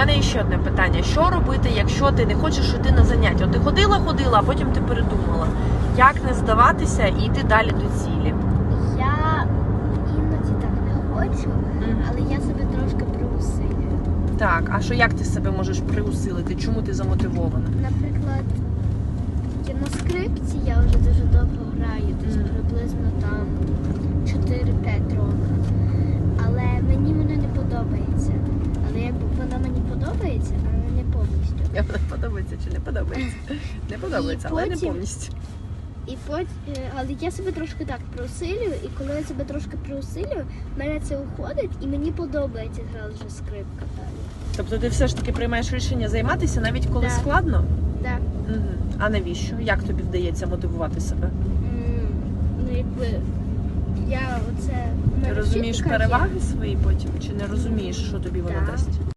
мене ще одне питання: що робити, якщо ти не хочеш йти на заняття? От ти ходила, ходила, а потім ти передумала. Як не здаватися і йти далі до цілі? Я іноді так не хочу, але я себе трошки приусилюю. Так, а що як ти себе можеш приусилити? Чому ти замотивована? Наприклад, я на скрипці я вже дуже довго граю, десь приблизно там 4-5 років. Але мені вона не подобається. Але якби вона мені подобається, але не повністю. Я подобається чи не подобається? Не подобається, але не потім- повністю. І потім, але я себе трошки так приусилюю, і коли я себе трошки приусилюю, в мене це уходить і мені подобається зразу ж скрипка далі. Тобто ти все ж таки приймаєш рішення займатися навіть коли Так. складно? Так. Угу. А навіщо? Як тобі вдається мотивувати себе? М, Ну, якби я оце. в Ти розумієш вчителька є. переваги свої потім, чи не розумієш, що тобі воно Так. дасть?